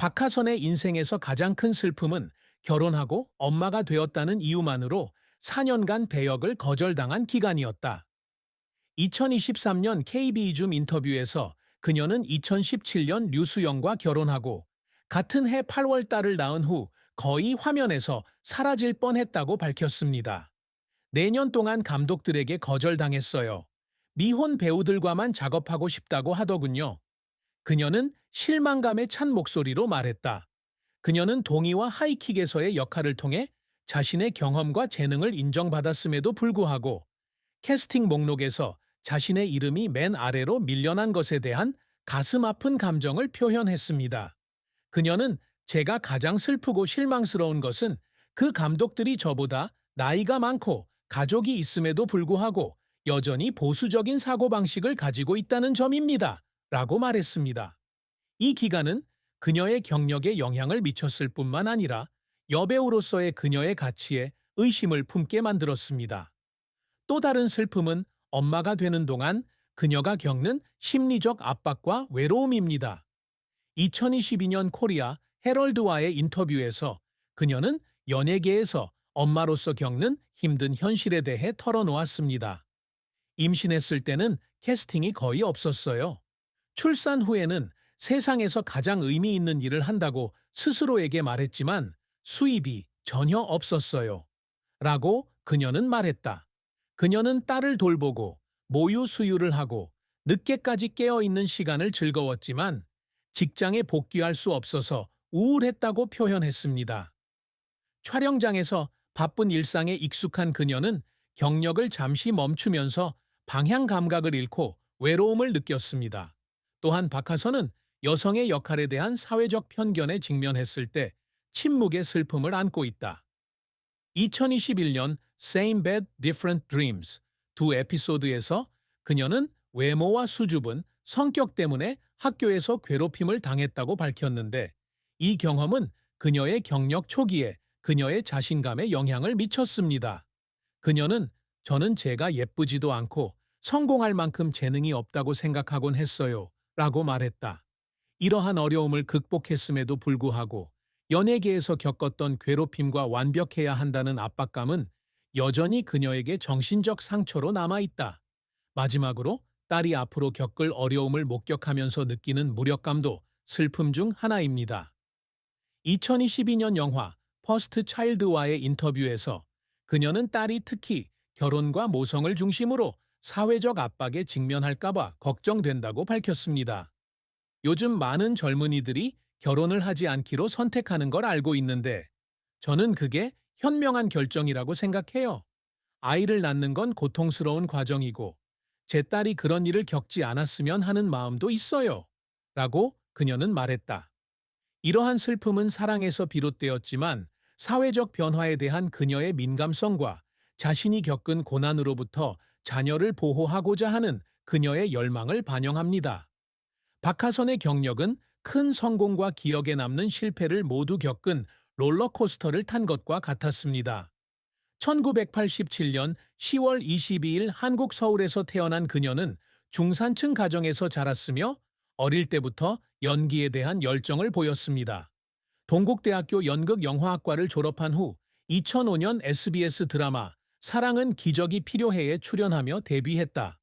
박하선의 인생에서 가장 큰 슬픔은 결혼하고 엄마가 되었다는 이유만으로 4년간 배역을 거절당한 기간이었다. 2023년 KB줌 인터뷰에서 그녀는 2017년 류수영과 결혼하고 같은 해 8월 딸을 낳은 후 거의 화면에서 사라질 뻔했다고 밝혔습니다. 내년 동안 감독들에게 거절당했어요. 미혼 배우들과만 작업하고 싶다고 하더군요. 그녀는 실망감에 찬 목소리로 말했다. 그녀는 동의와 하이킥에서의 역할을 통해 자신의 경험과 재능을 인정받았음에도 불구하고 캐스팅 목록에서 자신의 이름이 맨 아래로 밀려난 것에 대한 가슴 아픈 감정을 표현했습니다. 그녀는 제가 가장 슬프고 실망스러운 것은 그 감독들이 저보다 나이가 많고 가족이 있음에도 불구하고 여전히 보수적인 사고방식을 가지고 있다는 점입니다. 라고 말했습니다. 이 기간은 그녀의 경력에 영향을 미쳤을 뿐만 아니라 여배우로서의 그녀의 가치에 의심을 품게 만들었습니다. 또 다른 슬픔은 엄마가 되는 동안 그녀가 겪는 심리적 압박과 외로움입니다. 2022년 코리아 헤럴드와의 인터뷰에서 그녀는 연예계에서 엄마로서 겪는 힘든 현실에 대해 털어놓았습니다. 임신했을 때는 캐스팅이 거의 없었어요. 출산 후에는 세상에서 가장 의미 있는 일을 한다고 스스로에게 말했지만 수입이 전혀 없었어요. 라고 그녀는 말했다. 그녀는 딸을 돌보고 모유 수유를 하고 늦게까지 깨어있는 시간을 즐거웠지만 직장에 복귀할 수 없어서 우울했다고 표현했습니다. 촬영장에서 바쁜 일상에 익숙한 그녀는 경력을 잠시 멈추면서 방향 감각을 잃고 외로움을 느꼈습니다. 또한 박하선은 여성의 역할에 대한 사회적 편견에 직면했을 때 침묵의 슬픔을 안고 있다. 2021년 Same Bed, Different Dreams 두 에피소드에서 그녀는 외모와 수줍은 성격 때문에 학교에서 괴롭힘을 당했다고 밝혔는데 이 경험은 그녀의 경력 초기에 그녀의 자신감에 영향을 미쳤습니다. 그녀는 저는 제가 예쁘지도 않고 성공할 만큼 재능이 없다고 생각하곤 했어요. 라고 말했다. 이러한 어려움을 극복했음에도 불구하고 연예계에서 겪었던 괴롭힘과 완벽해야 한다는 압박감은 여전히 그녀에게 정신적 상처로 남아있다. 마지막으로 딸이 앞으로 겪을 어려움을 목격하면서 느끼는 무력감도 슬픔 중 하나입니다. 2022년 영화 퍼스트 차일드와의 인터뷰에서 그녀는 딸이 특히 결혼과 모성을 중심으로 사회적 압박에 직면할까봐 걱정된다고 밝혔습니다. 요즘 많은 젊은이들이 결혼을 하지 않기로 선택하는 걸 알고 있는데 저는 그게 현명한 결정이라고 생각해요. 아이를 낳는 건 고통스러운 과정이고 제 딸이 그런 일을 겪지 않았으면 하는 마음도 있어요. 라고 그녀는 말했다. 이러한 슬픔은 사랑에서 비롯되었지만 사회적 변화에 대한 그녀의 민감성과 자신이 겪은 고난으로부터 자녀를 보호하고자 하는 그녀의 열망을 반영합니다. 박하선의 경력은 큰 성공과 기억에 남는 실패를 모두 겪은 롤러코스터를 탄 것과 같았습니다. 1987년 10월 22일 한국 서울에서 태어난 그녀는 중산층 가정에서 자랐으며 어릴 때부터 연기에 대한 열정을 보였습니다. 동국대학교 연극영화학과를 졸업한 후 2005년 SBS 드라마 사랑은 기적이 필요해에 출연하며 데뷔했다.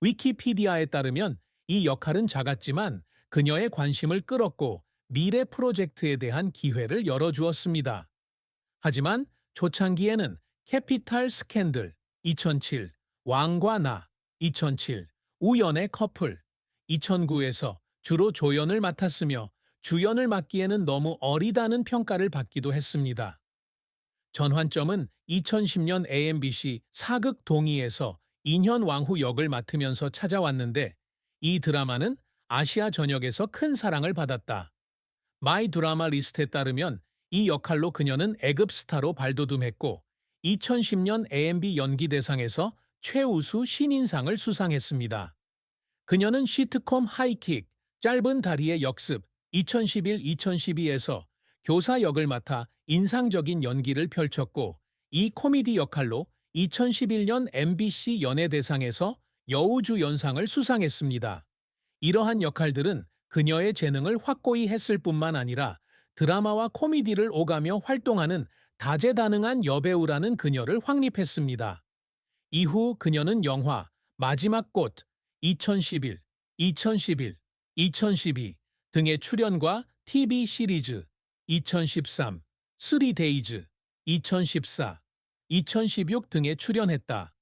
위키피디아에 따르면 이 역할은 작았지만 그녀의 관심을 끌었고 미래 프로젝트에 대한 기회를 열어주었습니다. 하지만 초창기에는 캐피탈 스캔들 2007, 왕과 나 2007, 우연의 커플 2009에서 주로 조연을 맡았으며 주연을 맡기에는 너무 어리다는 평가를 받기도 했습니다. 전환점은 2010년 AMBC 사극 동의에서 인현 왕후 역을 맡으면서 찾아왔는데 이 드라마는 아시아 전역에서 큰 사랑을 받았다. 마이 드라마 리스트에 따르면 이 역할로 그녀는 애급 스타로 발돋움했고 2010년 AMB 연기대상에서 최우수 신인상을 수상했습니다. 그녀는 시트콤 하이킥, 짧은 다리의 역습 2011-2012에서 교사 역을 맡아 인상적인 연기를 펼쳤고 이 코미디 역할로 2011년 MBC 연예대상에서 여우주 연상을 수상했습니다. 이러한 역할들은 그녀의 재능을 확고히 했을 뿐만 아니라 드라마와 코미디를 오가며 활동하는 다재다능한 여배우라는 그녀를 확립했습니다. 이후 그녀는 영화 마지막 꽃 2011, 2011, 2012 등의 출연과 TV 시리즈 2013, 3데이즈, 2014, 2016 등에 출연했다.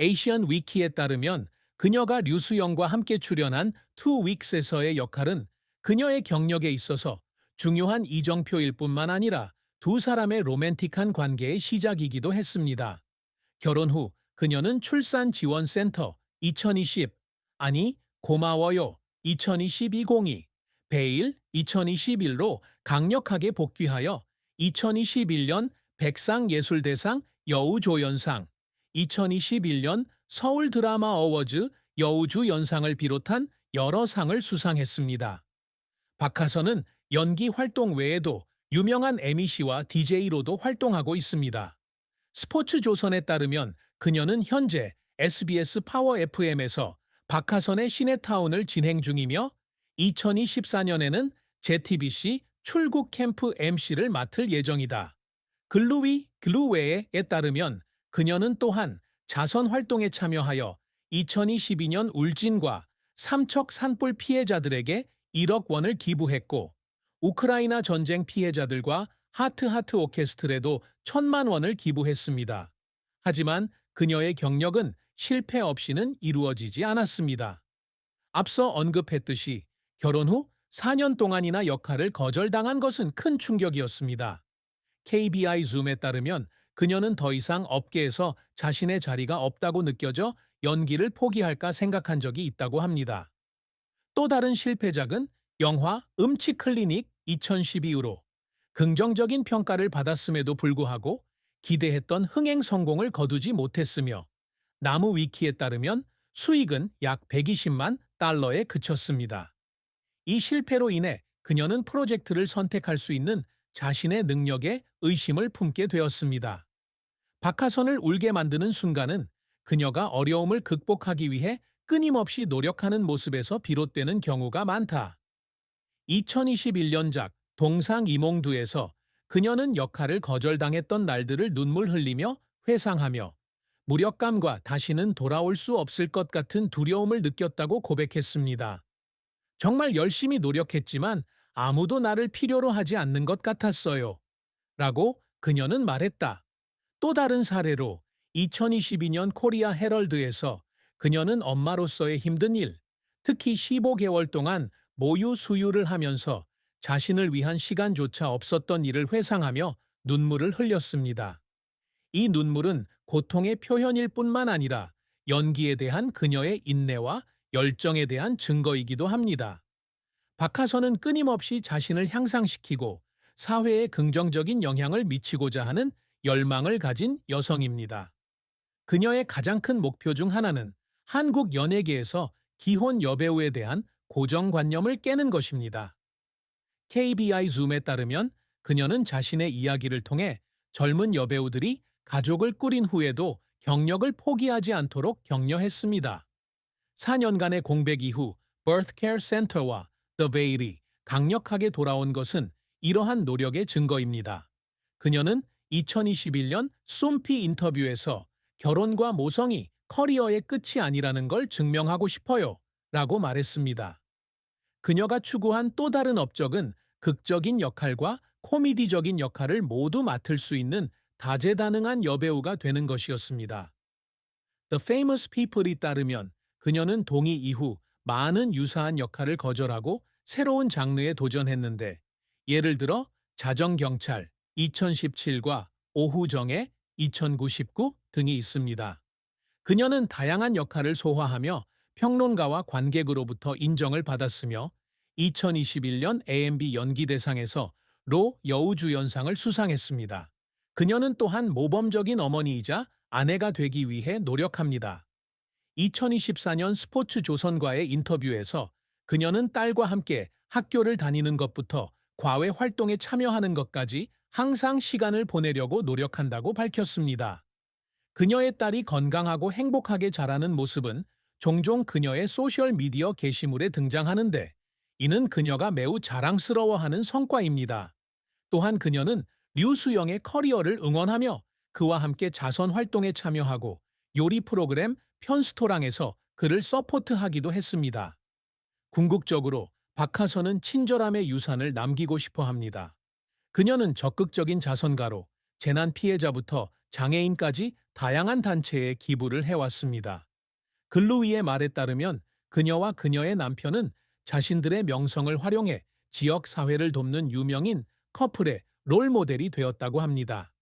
에이시안 위키에 따르면 그녀가 류수영과 함께 출연한 투 윅스에서의 역할은 그녀의 경력에 있어서 중요한 이정표일 뿐만 아니라 두 사람의 로맨틱한 관계의 시작이기도 했습니다. 결혼 후 그녀는 출산지원센터 2020, 아니 고마워요 2022-02, 베일 2021로 강력하게 복귀하여 2021년 백상예술대상 여우조연상, 2021년 서울 드라마 어워즈 여우주 연상을 비롯한 여러 상을 수상했습니다. 박하선은 연기 활동 외에도 유명한 MEC와 DJ로도 활동하고 있습니다. 스포츠 조선에 따르면 그녀는 현재 SBS 파워 FM에서 박하선의 시네타운을 진행 중이며 2024년에는 JTBC 출국 캠프 MC를 맡을 예정이다. 글루위 글루웨에 따르면 그녀는 또한 자선 활동에 참여하여 2022년 울진과 삼척 산불 피해자들에게 1억 원을 기부했고 우크라이나 전쟁 피해자들과 하트하트 오케스트레도 천만 원을 기부했습니다. 하지만 그녀의 경력은 실패 없이는 이루어지지 않았습니다. 앞서 언급했듯이 결혼 후 4년 동안이나 역할을 거절당한 것은 큰 충격이었습니다. KBI 줌에 따르면 그녀는 더 이상 업계에서 자신의 자리가 없다고 느껴져 연기를 포기할까 생각한 적이 있다고 합니다. 또 다른 실패작은 영화 음치 클리닉 2012으로 긍정적인 평가를 받았음에도 불구하고 기대했던 흥행 성공을 거두지 못했으며 나무 위키에 따르면 수익은 약 120만 달러에 그쳤습니다. 이 실패로 인해 그녀는 프로젝트를 선택할 수 있는 자신의 능력에 의심을 품게 되었습니다. 박하선을 울게 만드는 순간은 그녀가 어려움을 극복하기 위해 끊임없이 노력하는 모습에서 비롯되는 경우가 많다. 2021년작 동상 이몽두에서 그녀는 역할을 거절당했던 날들을 눈물 흘리며 회상하며 무력감과 다시는 돌아올 수 없을 것 같은 두려움을 느꼈다고 고백했습니다. 정말 열심히 노력했지만 아무도 나를 필요로 하지 않는 것 같았어요. 라고 그녀는 말했다. 또 다른 사례로 2022년 코리아 헤럴드에서 그녀는 엄마로서의 힘든 일, 특히 15개월 동안 모유 수유를 하면서 자신을 위한 시간조차 없었던 일을 회상하며 눈물을 흘렸습니다. 이 눈물은 고통의 표현일 뿐만 아니라 연기에 대한 그녀의 인내와 열정에 대한 증거이기도 합니다. 박하선은 끊임없이 자신을 향상시키고 사회에 긍정적인 영향을 미치고자 하는 열망을 가진 여성입니다. 그녀의 가장 큰 목표 중 하나는 한국 연예계에서 기혼 여배우에 대한 고정관념을 깨는 것입니다. KBI 줌에 따르면 그녀는 자신의 이야기를 통해 젊은 여배우들이 가족을 꾸린 후에도 경력을 포기하지 않도록 격려했습니다. 4년간의 공백 이후 Care Center와 The Veil이 강력하게 돌아온 것은 이러한 노력의 증거입니다. 그녀는 2021년 쏨피 인터뷰에서 결혼과 모성이 커리어의 끝이 아니라는 걸 증명하고 싶어요 라고 말했습니다. 그녀가 추구한 또 다른 업적은 극적인 역할과 코미디적인 역할을 모두 맡을 수 있는 다재다능한 여배우가 되는 것이었습니다. The Famous People이 따르면 그녀는 동의 이후 많은 유사한 역할을 거절하고 새로운 장르에 도전했는데 예를 들어 자정경찰 2017과 오후정의 2099 등이 있습니다. 그녀는 다양한 역할을 소화하며 평론가와 관객으로부터 인정을 받았으며 2021년 AMB 연기대상에서 로 여우주연상을 수상했습니다. 그녀는 또한 모범적인 어머니이자 아내가 되기 위해 노력합니다. 2024년 스포츠 조선과의 인터뷰에서 그녀는 딸과 함께 학교를 다니는 것부터 과외 활동에 참여하는 것까지 항상 시간을 보내려고 노력한다고 밝혔습니다. 그녀의 딸이 건강하고 행복하게 자라는 모습은 종종 그녀의 소셜미디어 게시물에 등장하는데 이는 그녀가 매우 자랑스러워하는 성과입니다. 또한 그녀는 류수영의 커리어를 응원하며 그와 함께 자선 활동에 참여하고 요리 프로그램 편스토랑에서 그를 서포트하기도 했습니다. 궁극적으로 박하선은 친절함의 유산을 남기고 싶어 합니다. 그녀는 적극적인 자선가로 재난 피해자부터 장애인까지 다양한 단체에 기부를 해왔습니다. 글로이의 말에 따르면 그녀와 그녀의 남편은 자신들의 명성을 활용해 지역 사회를 돕는 유명인 커플의 롤 모델이 되었다고 합니다.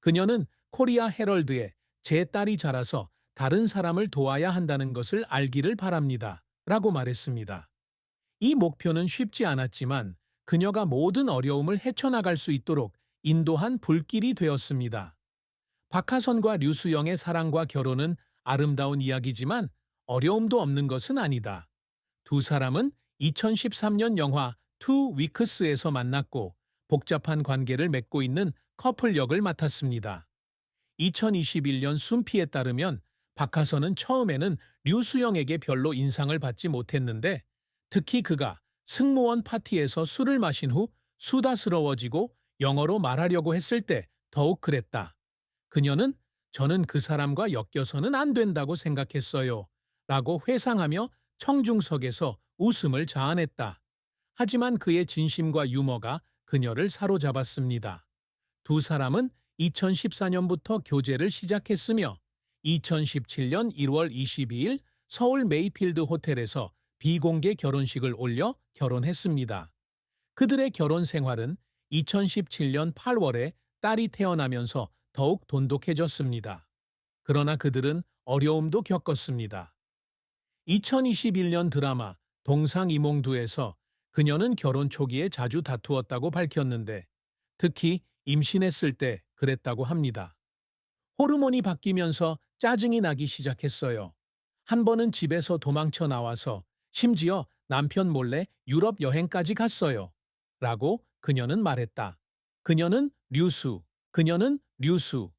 그녀는 코리아 헤럴드에 제 딸이 자라서 다른 사람을 도와야 한다는 것을 알기를 바랍니다. 라고 말했습니다. 이 목표는 쉽지 않았지만 그녀가 모든 어려움을 헤쳐나갈 수 있도록 인도한 불길이 되었습니다. 박하선과 류수영의 사랑과 결혼은 아름다운 이야기지만 어려움도 없는 것은 아니다. 두 사람은 2013년 영화 투 위크스에서 만났고 복잡한 관계를 맺고 있는 커플 역을 맡았습니다. 2021년 순피에 따르면 박하선은 처음에는 류수영에게 별로 인상을 받지 못했는데 특히 그가 승무원 파티에서 술을 마신 후 수다스러워지고 영어로 말하려고 했을 때 더욱 그랬다. 그녀는 저는 그 사람과 엮여서는 안 된다고 생각했어요. 라고 회상하며 청중석에서 웃음을 자아냈다. 하지만 그의 진심과 유머가 그녀를 사로잡았습니다. 두 사람은 2014년부터 교제를 시작했으며 2017년 1월 22일 서울 메이필드 호텔에서 비공개 결혼식을 올려 결혼했습니다. 그들의 결혼 생활은 2017년 8월에 딸이 태어나면서 더욱 돈독해졌습니다. 그러나 그들은 어려움도 겪었습니다. 2021년 드라마 동상이몽두에서 그녀는 결혼 초기에 자주 다투었다고 밝혔는데 특히 임신했을 때 그랬다고 합니다. 호르몬이 바뀌면서 짜증이 나기 시작했어요. 한 번은 집에서 도망쳐 나와서 심지어 남편 몰래 유럽 여행까지 갔어요. 라고 그녀는 말했다. 그녀는 류수, 그녀는 류수.